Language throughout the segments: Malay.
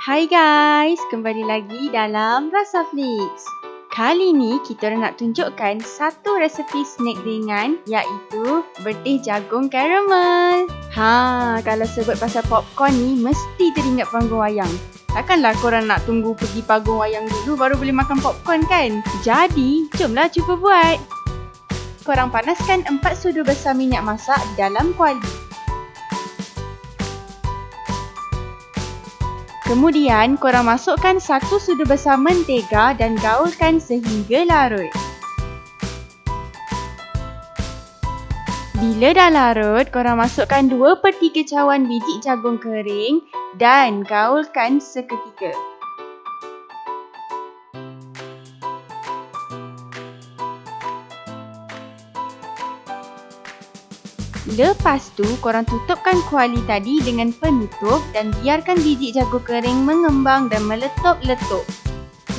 Hai guys, kembali lagi dalam Rasa Flix. Kali ni kita nak tunjukkan satu resepi snack ringan iaitu bertih jagung karamel. Ha, kalau sebut pasal popcorn ni mesti teringat panggung wayang. Takkanlah korang nak tunggu pergi panggung wayang dulu baru boleh makan popcorn kan? Jadi, jomlah cuba buat. Korang panaskan 4 sudu besar minyak masak dalam kuali. Kemudian, korang masukkan satu sudu besar mentega dan gaulkan sehingga larut. Bila dah larut, korang masukkan 2 per 3 cawan biji jagung kering dan gaulkan seketika. Lepas tu, korang tutupkan kuali tadi dengan penutup dan biarkan biji jagung kering mengembang dan meletup-letup.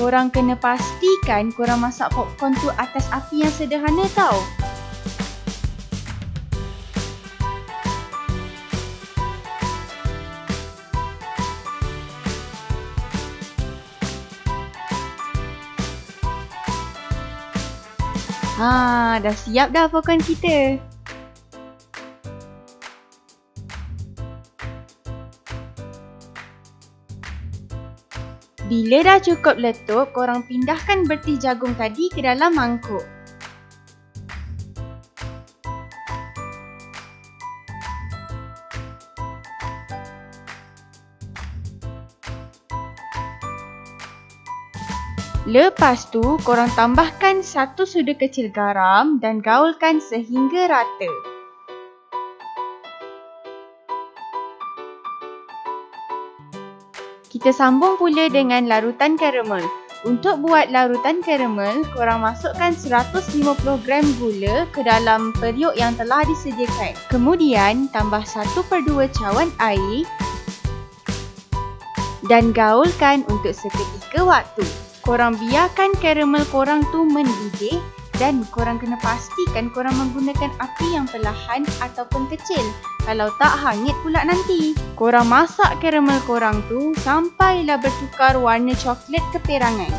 Korang kena pastikan korang masak popcorn tu atas api yang sederhana tau. Ha, dah siap dah popcorn kita. Bila dah cukup letup, korang pindahkan bertih jagung tadi ke dalam mangkuk. Lepas tu, korang tambahkan satu sudu kecil garam dan gaulkan sehingga rata. Kita sambung pula dengan larutan karamel. Untuk buat larutan karamel, korang masukkan 150 gram gula ke dalam periuk yang telah disediakan. Kemudian, tambah 1 per 2 cawan air dan gaulkan untuk seketika waktu. Korang biarkan karamel korang tu mendidih dan korang kena pastikan korang menggunakan api yang perlahan ataupun kecil. Kalau tak hangit pula nanti. Korang masak karamel korang tu sampailah bertukar warna coklat keperangan.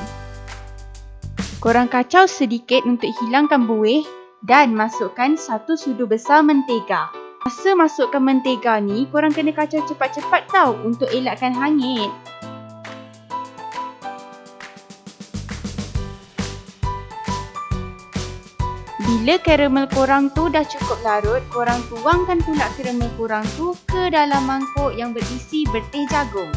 Korang kacau sedikit untuk hilangkan buih dan masukkan satu sudu besar mentega. Masa masukkan mentega ni, korang kena kacau cepat-cepat tau untuk elakkan hangit. Bila karamel korang tu dah cukup larut, korang tuangkan pula karamel korang tu ke dalam mangkuk yang berisi bertih jagung.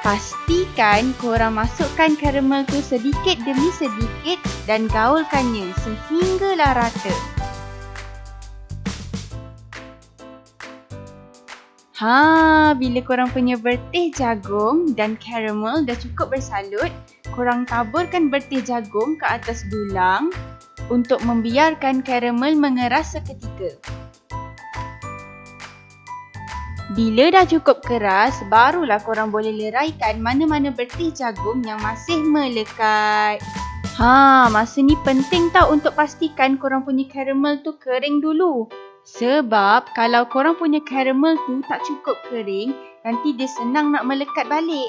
Pastikan korang masukkan karamel tu sedikit demi sedikit dan gaulkannya sehinggalah rata. Ha, bila korang punya bertih jagung dan karamel dah cukup bersalut, korang taburkan bertih jagung ke atas dulang untuk membiarkan karamel mengeras seketika. Bila dah cukup keras, barulah korang boleh leraikan mana-mana bertih jagung yang masih melekat. Ha, masa ni penting tau untuk pastikan korang punya karamel tu kering dulu. Sebab kalau korang punya karamel tu tak cukup kering, nanti dia senang nak melekat balik.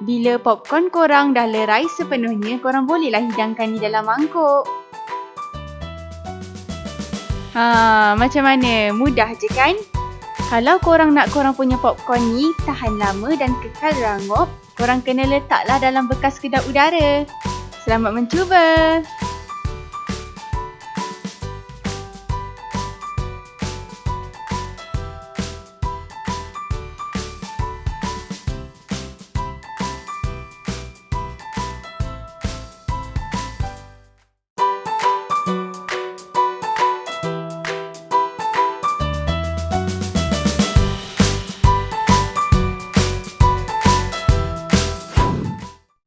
Bila popcorn korang dah lerai sepenuhnya, korang bolehlah hidangkan di dalam mangkuk. Ha, macam mana? Mudah je kan? Kalau korang nak korang punya popcorn ni tahan lama dan kekal rangup, korang kena letaklah dalam bekas kedap udara. Selamat mencuba!